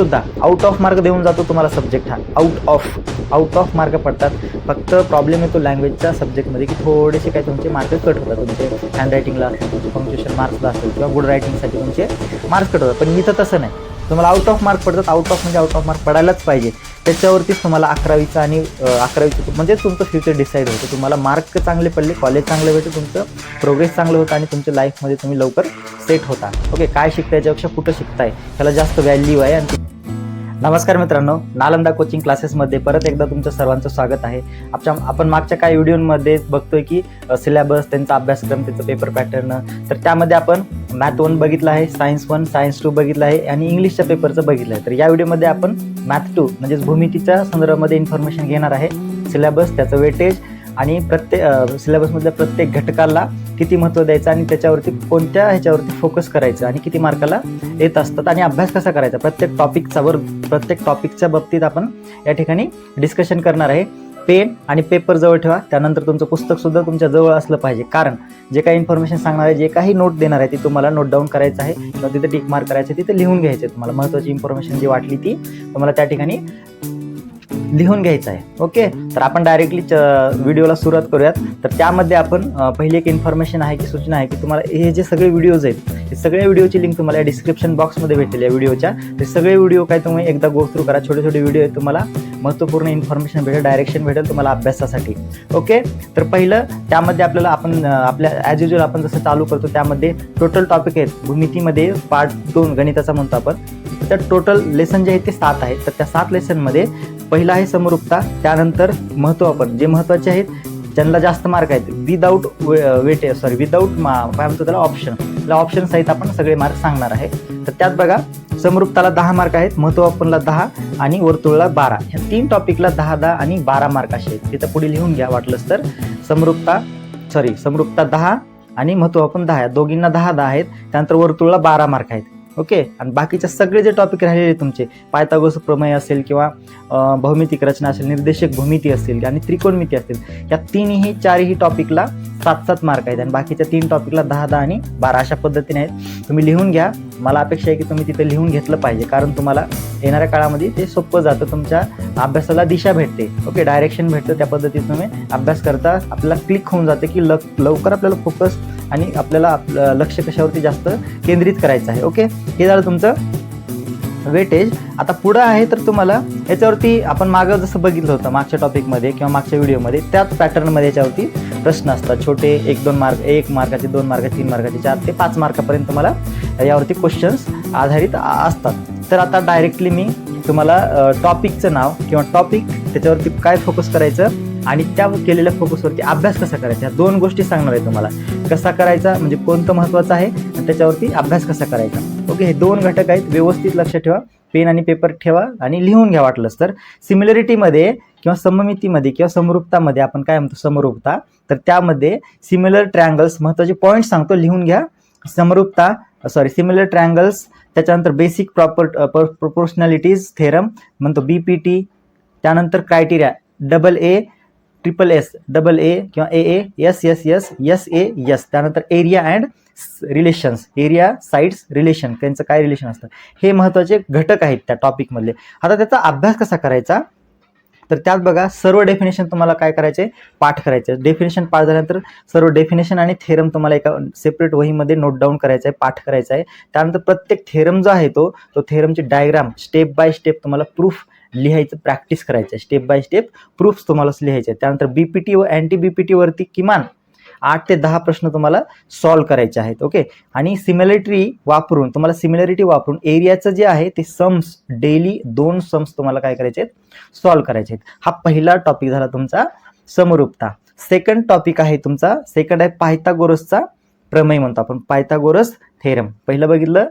सुद्धा out of mark देऊन जातो तुम्हाला सब्जेक्ट हा. Out of out of mark पडतात. फक्त प्रॉब्लेम येतो लँग्वेजच्या सब्जेक्टमध्ये की थोडेसे काही तुमचे मार्क कट होतात तुमचे हँडरायटिंगला असेल तुमचे पंक्च्युएशन मार्क्सला असेल किंवा गुड रायटिंगसाठी तुमचे मार्क्स कट होतात. पण इथं तसं नाही. तुम्हाला आउट ऑफ मार्क पडतात. आउट ऑफ म्हणजे आउट ऑफ मार्क पडायलाच पाहिजे. त्याच्यावरतीच तुम्हाला अकरावीचं आणि अकरावीचं म्हणजे तुमचं फ्युचर डिसाईड होतं. तुम्हाला मार्क चांगले पडले कॉलेज चांगलं भेटतं तुमचं प्रोग्रेस चांगलं होतं आणि तुमच्या लाईफमध्ये तुम्ही लवकर सेट होता. ओके काय शिकताय याच्यापेक्षा कुठं शिकताय. त्याला जास्त व्हॅल्यू आहे आणि नमस्कार मित्रांनो नालंदा कोचिंग क्लासेसमध्ये परत एकदा तुमचं सर्वांचं स्वागत आहे. आपच्या आपण मागच्या काही व्हिडिओमध्ये बघतोय की सिलेबस त्यांचा अभ्यासक्रम त्यांचं पेपर पॅटर्न तर त्यामध्ये आपण मॅथ वन बघितलं आहे सायन्स वन सायन्स टू बघितलं आहे आणि इंग्लिशच्या पेपरचं बघितलं आहे. तर या व्हिडिओमध्ये आपण मॅथ टू म्हणजेच भूमितीच्या संदर्भामध्ये इन्फॉर्मेशन घेणार आहे. सिलेबस त्याचं वेटेज आणि प्रत्येक सिलेबसमधल्या प्रत्येक घटकाला किती महत्त्व द्यायचं आणि त्याच्यावरती कोणत्या ह्याच्यावरती फोकस करायचं आणि किती मार्काला येत असतात आणि अभ्यास कसा करायचा? प्रत्येक टॉपिकचा वर प्रत्येक टॉपिकच्या बाबतीत आपण या ठिकाणी डिस्कशन करणार आहे. पेन आणि पेपर जवळ ठेवा. त्यानंतर तुमचं पुस्तकसुद्धा तुमच्या जवळ असलं पाहिजे. कारण जे काही इन्फॉर्मेशन सांगणार आहे जे काही नोट देणार आहे ती तुम्हाला नोट डाऊन करायचं आहे. किंवा तिथे टिक मार्क करायचं आहे, तिथे लिहून घ्यायचं आहे तुम्हाला. महत्त्वाची इन्फॉर्मेशन जी वाटली ती तुम्हाला त्या ठिकाणी लिहून घ्यायचं आहे. ओके तर आपण डायरेक्टली व्हिडिओला सुरुवात करूयात. तर त्यामध्ये आपण पहिली एक इन्फॉर्मेशन आहे की सूचना आहे की तुम्हाला हे जे सगळे व्हिडिओज आहेत हे सगळ्या व्हिडिओची लिंक तुम्हाला डिस्क्रिप्शन बॉक्समध्ये भेटेल या व्हिडिओच्या ते सगळे व्हिडिओ काय तुम्ही एकदा गो थ्रू करा. छोटे छोटे व्हिडिओ आहेत तुम्हाला महत्त्वपूर्ण इन्फॉर्मेशन भेटेल डायरेक्शन भेटेल तुम्हाला अभ्यासासाठी. ओके तर पहिलं त्यामध्ये आपल्याला आपण आपल्या ॲज युजल आपण जसं चालू करतो त्यामध्ये टोटल टॉपिक आहेत. भूमितीमध्ये पार्ट दोन गणिताचा म्हणतो आपण. तर टोटल लेसन जे आहेत ते सात आहेत. तर त्या सात लेसनमध्ये पहिला आहे समरूपता त्यानंतर महत्त्व आपण. जे महत्त्वाचे आहेत ज्यांना जास्त मार्क आहेत विदाऊट वेटे सॉरी विदाऊट काय म्हणतो त्याला ऑप्शन त्याला ऑप्शन सहित आपण सगळे मार्क सांगणार आहे. तर त्यात बघा समरूपताला दहा मार्क आहेत महत्त्व दहा आणि वर्तुळला बारा. ह्या तीन टॉपिकला दहा दहा आणि बारा मार्क असे आहेत. तिथं पुढे लिहून घ्या वाटलंच तर. समरूपता सॉरी समरूपता दहा आणि महत्त्व आपण दहा. दोघींना दहा दहा आहेत. त्यानंतर वर्तुळला बारा मार्क आहेत. ओके? आणि बाकीचे सगळे जे टॉपिक राहिलेले तुमचे पायतागोस प्रमेय असेल किंवा भौमितिक रचना असेल निर्देशक भूमिती असेल आणि त्रिकोणमिती असेल या तिन्ही चारही टॉपिकला सात सात मार्क आहेत. आणि बाकीच्या तीन टॉपिकला दहा दहा आणि बारा अशा पद्धतीने आहेत. तुम्ही लिहून घ्या. मला अपेक्षा आहे की तुम्ही तिथे लिहून घेतलं पाहिजे कारण तुम्हाला येणाऱ्या काळामध्ये ते सोपं जातं. तुमच्या अभ्यासाला दिशा भेटते. ओके? डायरेक्शन भेटतं. त्या पद्धतीने तुम्ही अभ्यास करता. आपल्याला क्लिक होऊन जाते की लवकर आपल्याला फोकस आणि आपल्याला आपलं लक्ष कशावरती जास्त केंद्रित करायचं आहे. ओके हे झालं तुमचं वेटेज. आता पुढं आहे तर तुम्हाला याच्यावरती आपण मागं जसं बघितलं होतं मागच्या टॉपिकमध्ये किंवा मागच्या व्हिडिओमध्ये त्याच पॅटर्नमध्ये याच्यावरती प्रश्न असतात. छोटे एक दोन मार्क एक मार्काचे दोन मार्काचे तीन मार्काचे चार ते पाच मार्कापर्यंत तुम्हाला यावरती क्वेश्चन्स आधारित असतात. तर आता डायरेक्टली मी तुम्हाला टॉपिकचं नाव किंवा टॉपिक त्याच्यावरती काय फोकस करायचं आणि त्या केलेल्या फोकसवरती अभ्यास कसा करायचा? ह्या दोन गोष्टी सांगणार आहे तुम्हाला. कसा करायचा? म्हणजे कोणतं महत्त्वाचं आहे? आणि त्याच्यावरती अभ्यास कसा करायचा? ओके हे दोन घटक आहेत. व्यवस्थित लक्ष ठेवा. पेन आणि पेपर ठेवा आणि लिहून घ्या वाटलंच तर. सिमिलरिटीमध्ये किंवा सममितीमध्ये किंवा समरूपतामध्ये आपण काय म्हणतो? समरूपता. तर त्यामध्ये सिमिलर ट्रँगल्स महत्त्वाचे पॉईंट सांगतो. लिहून घ्या. समरूपता सॉरी सिमिलर ट्रँगल्स त्याच्यानंतर बेसिक प्रॉपर प्रोपोर्शनॅलिटीज थेरम म्हणतो बी पी टी त्यानंतर criteria double A triple S double A किंवा A A S S S S A S त्यानंतर area and relations area sides relation त्यांचं काय relation असतं? हे महत्त्वाचे घटक आहेत त्या टॉपिकमधले आता त्याचा अभ्यास कसा करायचा? तर त्यात बघा सर्व डेफिनेशन तुम्हाला काय करायचे? पाठ करायचे. डेफिनेशन पाठ झाल्यानंतर सर्व डेफिनेशन आणि थेरम तुम्हाला एका सेपरेट वहीमध्ये नोट डाऊन करायचं आहे पाठ करायचा आहे. त्यानंतर प्रत्येक थेरम जो आहे तो तो थेरमची डायग्राम स्टेप बाय स्टेप तुम्हाला प्रूफ लिहायचं प्रॅक्टिस करायचं आहे. स्टेप बाय स्टेप प्रूफ्स तुम्हाला लिहायचे त्यानंतर बीपीटी व अँटी बीपीटी वरती किमान आठ ते दहा प्रश्न तुम्हाला सॉल्व करायचे आहेत ओके आणि सिमिलरिटी वापरून तुम्हाला सिमिलरिटी वापरून एरियाचं जे आहे ते सम्स डेली दोन सम्स तुम्हाला काय करायचे आहेत? सॉल्व करायचे आहेत. हा पहिला टॉपिक झाला तुमचा समरूपता. सेकंड टॉपिक आहे तुमचा सेकंड आहे पायथागोरसचा प्रमेय म्हणतो आपण पायथागोरस थेरम पहिलं बघितलं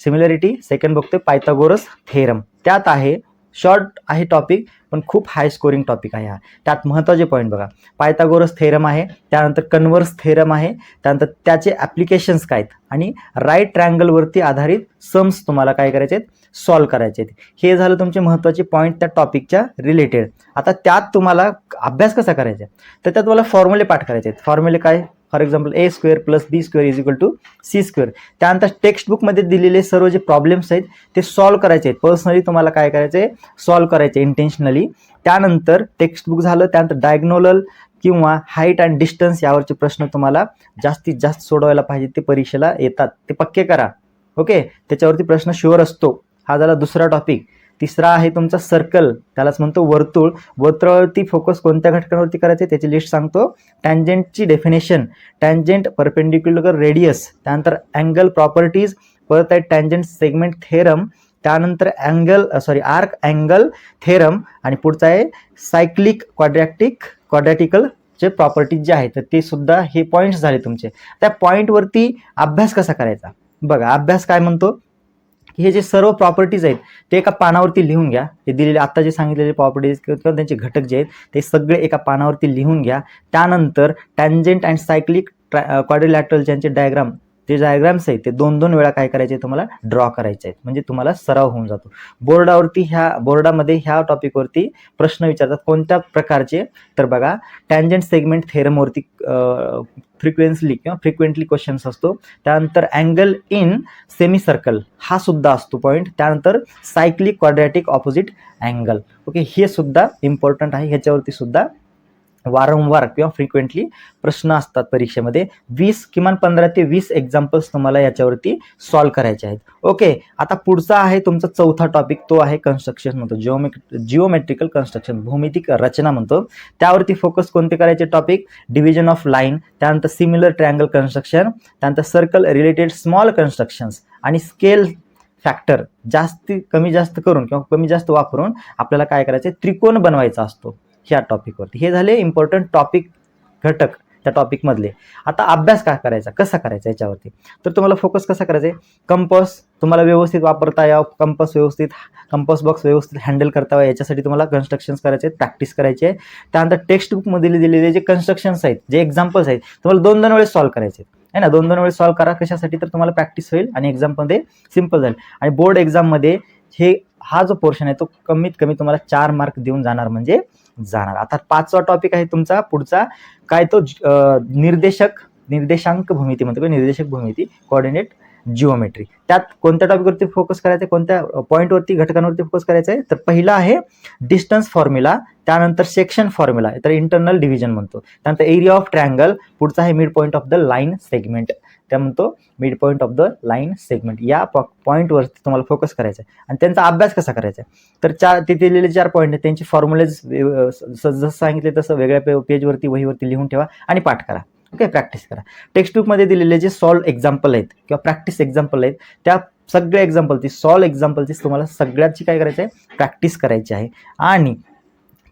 सिमिलरिटी सेकंड बघतोय पायथागोरस थेरम त्यात आहे शॉर्ट आहे टॉपिक पण खूप हाय स्कोरिंग टॉपिक आहे हा. त्यात महत्त्वाचे पॉईंट बघा. पायथागोरस थेरम आहे त्यानंतर कन्व्हर्स थेरम आहे त्यानंतर त्याचे ॲप्लिकेशन्स काय आहेत? आणि राईट ट्रँगलवरती आधारित सम्स तुम्हाला काय करायचे आहेत? सॉल्व करायचे आहेत. हे झालं तुमचे महत्त्वाचे पॉईंट त्या टॉपिकच्या रिलेटेड आता त्यात तुम्हाला अभ्यास कसा करायचा आहे? तर त्यात तुम्हाला फॉर्म्युले पाठ करायचे आहेत. फॉर्म्युले काय? For example A square plus B square is equal to C square. त्यानंतर टेक्स्टबुकमध्ये दिलेले सर्व जे प्रॉब्लेम्स आहेत ते सॉल्व्ह करायचे आहेत. पर्सनली तुम्हाला काय करायचं आहे सॉल्व्ह करायचे इंटेन्शनली त्यानंतर टेक्स्टबुक झालं त्यानंतर डायग्नोलल किंवा हाईट अँड डिस्टन्स यावरचे प्रश्न तुम्हाला जास्तीत जास्त सोडवायला पाहिजे. ते परीक्षेला येतात. ते पक्के करा. ओके त्याच्यावरती प्रश्न शुअर असतो. हा झाला दुसरा टॉपिक तिसरा आहे तुमचा सर्कल त्यालाच म्हणतो वर्तुळ. वर्तुळावरती फोकस कोणत्या घटकांवरती करायचे त्याची लिस्ट सांगतो. टँजेंटची डेफिनेशन टँजेंट परपेंडिक्युलर रेडियस त्यानंतर अँगल प्रॉपर्टीज परत आहे टँजेंट सेगमेंट थेरम त्यानंतर angle sorry arc angle theorem आणि पुढचा आहे सायक्लिक क्वाड्रॅक्टिक क्वाड्रॅटिकल जे प्रॉपर्टीज जे आहेत. तर ते सुद्धा हे पॉईंट्स झाले तुमचे. त्या पॉईंटवरती अभ्यास कसा करायचा? बघा अभ्यास काय म्हणतो? हे जे सर्व प्रॉपर्टीज आहेत ते एका पानावरती लिहून घ्या. हे दिलेले आत्ता जे सांगितलेले प्रॉपर्टीज किंवा त्यांचे घटक जे आहेत ते सगळे एका पानावरती लिहून घ्या. त्यानंतर टँजेंट अँड सायक्लिक क्वाड्रिलॅटरल ज्यांचे डायग्राम ते डायग्राम्स आहेत ते दोन दोन वेळा काय करायचे तुम्हाला ड्रॉ करायचे आहेत. म्हणजे तुम्हाला सराव होऊन जातो. बोर्डावरती ह्या बोर्डामध्ये ह्या टॉपिकवरती प्रश्न विचारतात. कोणत्या प्रकारचे? तर बघा टँजंट सेगमेंट थेरमवरती फ्रिक्वेन्सली किंवा फ्रिक्वेंटली क्वेश्चन्स असतो. त्यानंतर अँगल इन सेमी सर्कल हा सुद्धा असतो पॉईंट त्यानंतर cyclic quadratic opposite angle okay हे सुद्धा इम्पॉर्टंट आहे. ह्याच्यावरती सुद्धा वारंवार किंवा फ्रिक्वेंटली प्रश्न असतात परीक्षेमध्ये. वीस किमान पंधरा ते वीस एक्झाम्पल्स तुम्हाला याच्यावरती सॉल्व्ह करायचे आहेत. ओके आता पुढचा आहे तुमचा चौथा टॉपिक तो आहे कन्स्ट्रक्शन म्हणतो. जिओमे जिओमेट्रिकल कन्स्ट्रक्शन भौमितिक रचना म्हणतो. त्यावरती फोकस कोणते करायचे टॉपिक डिव्हिजन ऑफ लाईन त्यानंतर सिमिलर ट्रँगल कन्स्ट्रक्शन त्यानंतर सर्कल रिलेटेड स्मॉल कन्स्ट्रक्शन्स आणि स्केल फॅक्टर जास्ती कमी जास्त करून किंवा कमी जास्त वापरून आपल्याला काय करायचं त्रिकोण बनवायचा असतो. ह्या टॉपिकवरती हे झाले इम्पॉर्टंट टॉपिक घटक त्या टॉपिकमधले आता अभ्यास का करायचा? कसा करायचा याच्यावरती? तर तुम्हाला फोकस कसा करायचा? आहे कंपस तुम्हाला व्यवस्थित वापरता यावं. कंपस व्यवस्थित कंपस बॉक्स व्यवस्थित हँडल करता यावं. याच्यासाठी तुम्हाला कन्स्ट्रक्शन्स करायचे आहेत प्रॅक्टिस करायची आहे त्यानंतर टेक्स्ट बुकमध्ये दिलेले जे कन्स्ट्रक्शन्स आहेत जे एक्झाम्पल्स आहेत तुम्हाला दोन दोन वेळेस सॉल्व्ह करायचे आहेत. आहे ना? दोन दोन वेळेस सॉल्व्ह करा. कशासाठी? तर तुम्हाला प्रॅक्टिस होईल आणि एक्झाममध्ये सिंपल जाईल. आणि बोर्ड एक्झाममध्ये हे हा जो पोर्शन आहे तो कमीत कमी तुम्हाला चार मार्क देऊन जाणार म्हणजे जाणार. आता पाचवा टॉपिक आहे तुमचा पुढचा. काय तो निर्देशक निर्देशांक भूमिती म्हणतो निर्देशक भूमिती कोऑर्डिनेट जिओमेट्री त्यात कोणत्या टॉपिकवरती फोकस करायचं आहे कोणत्या पॉईंटवरती घटकांवरती फोकस करायचं आहे तर पहिला आहे डिस्टन्स फॉर्म्युला त्यानंतर सेक्शन फॉर्म्युला तर इंटरनल डिव्हिजन म्हणतो. त्यानंतर एरिया ऑफ ट्रँगल पुढचा आहे mid point of the line segment त्या म्हणतो mid point of the line segment या पॉईंटवरती तुम्हाला फोकस करायचा आहे आणि त्यांचा अभ्यास कसा करायचा आहे तर चार ते दिलेले चार पॉईंट आहेत. त्यांचे फॉर्म्युलेज जसं सांगितले तसं वेगळ्या पे पेजवरती वहीवरती लिहून ठेवा आणि पाठ करा. ओके प्रॅक्टिस करा. टेक्स्टबुकमध्ये दिलेले जे सॉल्व एक्झाम्पल आहेत किंवा प्रॅक्टिस एक्झाम्पल आहेत त्या सगळ्या एक्झाम्पल ती सॉल्व एक्झाम्पलची तुम्हाला सगळ्याची काय करायचं आहे प्रॅक्टिस करायची आहे. आणि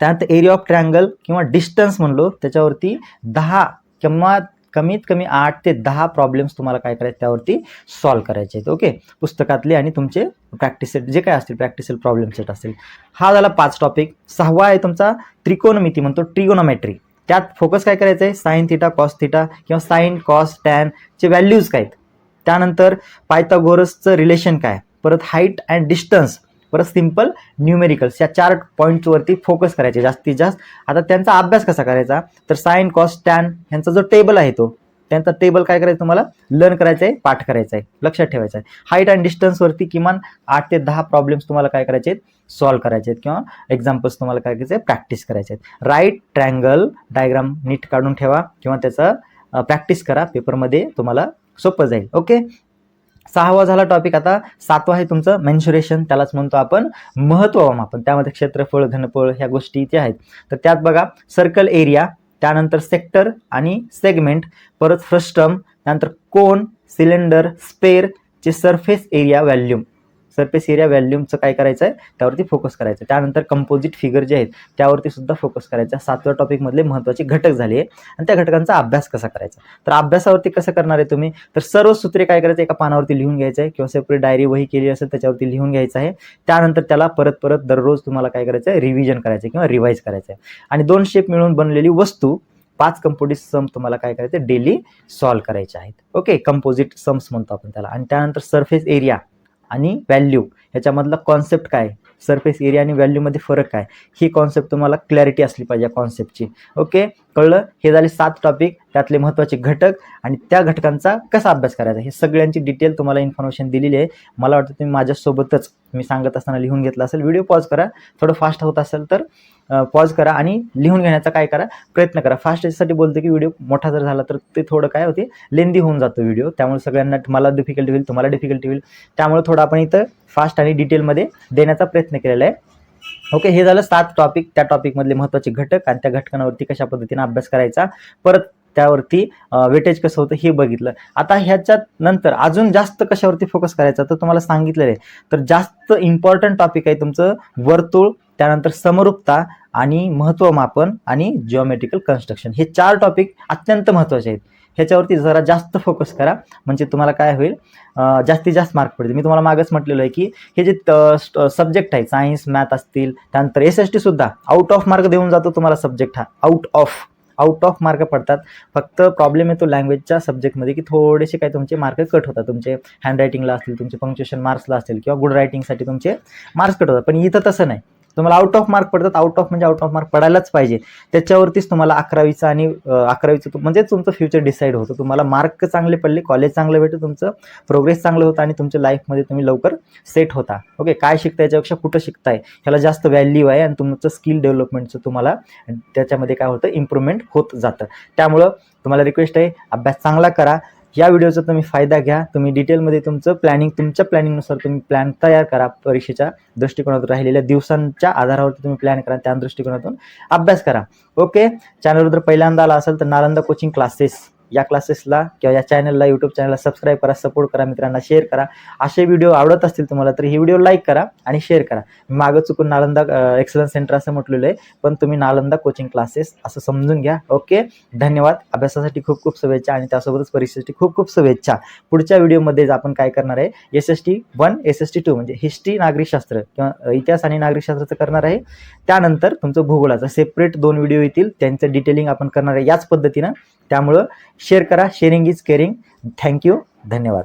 त्यानंतर एरिया ऑफ ट्रँगल किंवा डिस्टन्स म्हणलो त्याच्यावरती दहा किंवा कमीत कमी आठ ते दहा प्रॉब्लेम्स तुम्हाला काय करायचे त्यावरती सॉल्व करायचे आहेत. ओके? पुस्तकातले आणि तुमचे प्रॅक्टिस सेट जे काय असतील प्रॅक्टिसल प्रॉब्लेम सेट असतील. हा झाला पाच टॉपिक सहावा आहे तुमचा त्रिकोणमिती म्हणतो ट्रिगोनोमेट्री त्यात फोकस काय करायचं आहे साईन थिटा कॉस थिटा किंवा साईन कॉस टॅन चे व्हॅल्यूज काय आहेत? त्यानंतर पायथागोरसचं रिलेशन काय? परत हाईट अँड डिस्टन्स परत सिंपल न्यूमेरिकल्स या चार पॉईंट्सवरती फोकस करायचे जास्तीत जास्त. आता त्यांचा अभ्यास कसा करायचा? तर साईन कॉस टॅन ह्यांचा जो टेबल आहे तो त्यांचा टेबल काय करायचं तुम्हाला? लर्न करायचं आहे पाठ करायचा आहे लक्षात ठेवायचं आहे हाईट अँड डिस्टन्सवरती किमान आठ ते दहा प्रॉब्लेम्स तुम्हाला काय करायचे आहेत सॉल्व करायचे आहेत. किंवा एक्झाम्पल्स तुम्हाला काय करायचे प्रॅक्टिस करायचे आहेत. राईट ट्रँगल डायग्राम नीट काढून ठेवा. किंवा त्याचा प्रॅक्टिस करा. पेपरमध्ये तुम्हाला सोपं जाईल. ओके सहावा झाला टॉपिक आता. सातवा आहे तुमचं मेन्शुरेशन त्यालाच म्हणतो आपण महत्त्व आपण त्यामध्ये क्षेत्रफळ घनफळ ह्या गोष्टी इथे आहेत. तर त्यात बघा सर्कल एरिया त्यानंतर सेक्टर आणि सेगमेंट परत फ्रस्टम त्यानंतर कोन सिलेंडर स्पेअर चे surface area volume surface area व्हॅल्यूमचं काय करायचं आहे त्यावरती फोकस करायचं त्यानंतर कंपोजिट फिगर जे आहेत त्यावरती सुद्धा फोकस करायचा सातव्या टॉपिकमधले महत्त्वाचे घटक झाले आणि त्या घटकांचा अभ्यास कसा करायचा? तर अभ्यासावरती कसं करणार आहे तुम्ही? तर सर्व सूत्रे काय करायचं? एका पानावरती लिहून घ्यायचं आहे किंवा सेपरेट डायरी वही केली असेल त्याच्यावरती लिहून घ्यायचं आहे. त्यानंतर त्याला परत परत दररोज तुम्हाला काय करायचं आहे? रिव्हिजन करायचं आहे किंवा रिवाईज करायचं आहे. आणि दोन शेप मिळून बनलेली वस्तू पाच कंपोजिट सम तुम्हाला काय करायचं? डेली सॉल्व्ह करायचे आहेत. ओके कंपोजिट सम्स म्हणतो आपण त्याला. आणि त्यानंतर सरफेस एरिया आणि व्हॅल्यू ह्याच्यामधला कॉन्सेप्ट काय? सरफेस एरिया आणि व्हॅल्यूमध्ये फरक काय? ही कॉन्सेप्ट तुम्हाला क्लॅरिटी असली पाहिजे कॉन्सेप्टची ओके कळलं? हे झाले सात टॉपिक त्यातले महत्त्वाचे घटक आणि त्या घटकांचा कसा अभ्यास करायचा? हे सगळ्यांची डिटेल तुम्हाला इन्फॉर्मेशन दिलेली आहे. मला वाटतं तुम्ही माझ्यासोबतच मी सांगत असताना लिहून घेतलं असेल व्हिडिओ पॉज करा. थोडं फास्ट होत असेल तर पॉज करा आणि लिहून घेण्याचा काय करा? प्रयत्न करा. फास्ट याच्यासाठी बोलतो की व्हिडिओ मोठा जर झाला तर ते थोडं काय होते? लेंदी होऊन जातो व्हिडिओ त्यामुळे सगळ्यांना मला डिफिकल्टी होईल तुम्हाला डिफिकल्टी होईल. त्यामुळे थोडं आपण इथं फास्ट आणि डिटेलमध्ये देण्याचा प्रयत्न केलेला आहे. ओके हे झालं सात टॉपिक त्या टॉपिकमधले महत्त्वाचे घटक आणि त्या घटकांवरती कशा पद्धतीने अभ्यास करायचा. परत त्यावरती वेटेज कसं होतं हे बघितलं. आता ह्याच्यात नंतर अजून जास्त कशावरती फोकस करायचा तर तुम्हाला सांगितलेलं आहे. तर जास्त इम्पॉर्टंट टॉपिक आहे तुमचं वर्तुळ त्यानंतर समरूपता आणि महत्वमापन आणि जिओमेट्रिकल कन्स्ट्रक्शन हे चार टॉपिक अत्यंत महत्त्वाचे आहेत. ह्याच्यावरती जरा जास्त फोकस करा. म्हणजे तुम्हाला काय होईल? जास्तीत जास्त मार्क पडतील. मी तुम्हाला मागच म्हटलेलं आहे की हे जे सब्जेक्ट आहे सायन्स मॅथ असतील त्यानंतर एस एस टीसुद्धा आउट ऑफ मार्क देऊन जातो तुम्हाला सब्जेक्ट हा. Out of out of mark पडतात. फक्त प्रॉब्लेम येतो लँग्वेजच्या सब्जेक्टमध्ये की थोडेसे काही तुमचे मार्क कट होतात. तुमचे हँडरायटिंगला असतील तुमचे पंक्च्युएशन मार्क्सला असतील किंवा गुड रायटिंगसाठी तुमचे मार्क्स कट होतात. पण इथं तसं नाही. तुम्हाला आउट ऑफ मार्क पडतात आउट ऑफ म्हणजे आउट ऑफ मार्क पडायलाच पाहिजे. त्याच्यावरतीच तुम्हाला अकरावीचं आणि अकरावीचं म्हणजे तुमचं फ्युचर डिसाईड होतं. तुम्हाला मार्क चांगले पडले कॉलेज चांगलं भेटतं तुमचं प्रोग्रेस चांगलं होतं आणि तुमच्या लाईफमध्ये तुम्ही लवकर सेट होता. ओके काय शिकता याच्यापेक्षा कुठं शिकताय? ह्याला जास्त व्हॅल्यू आहे आणि तुमचं स्किल डेव्हलपमेंटचं तुम्हाला त्याच्यामध्ये काय होतं इम्प्रूव्हमेंट होत जातं. त्यामुळं तुम्हाला रिक्वेस्ट आहे अभ्यास चांगला करा या व्हिडिओचा तुम्ही फायदा घ्या. तुम्ही डिटेलमध्ये तुमचं प्लॅनिंग तुमच्या प्लॅनिंगनुसार तुम्ही प्लॅन तयार करा परीक्षेच्या दृष्टिकोनातून राहिलेल्या दिवसांच्या आधारावरती तुम्ही प्लॅन करा त्या दृष्टिकोनातून अभ्यास करा. ओके चॅनलवर जर पहिल्यांदा आला असेल तर नालंदा कोचिंग क्लासेस या क्लासेसला किंवा या चॅनलला यूट्यूब चॅनलला सबस्क्राईब करा सपोर्ट करा मित्रांना शेअर करा. असे व्हिडिओ आवडत असतील तुम्हाला तर हे व्हिडिओ लाईक करा आणि शेअर करा. मी मागं चुकून नालंदा एक्सलन्स सेंटर असं म्हटलेलं आहे पण तुम्ही नालंदा कोचिंग क्लासेस असं समजून घ्या. ओके धन्यवाद. अभ्यासासाठी खूप खूप शुभेच्छा आणि त्यासोबतच परीक्षेसाठी खूप खूप शुभेच्छा. पुढच्या व्हिडिओमध्ये आपण काय करणार आहे S S T one S S T two म्हणजे हिस्ट्री नागरिकशास्त्र किंवा इतिहास आणि नागरिकशास्त्राचं करणार आहे. त्यानंतर तुमचं भूगोलाचं सेपरेट दोन व्हिडिओ येतील. त्यांचं डिटेलिंग आपण करणार आहे याच पद्धतीनं. त्यामुळं शेअर करा. शेअरिंग इज केअरिंग थँक्यू धन्यवाद.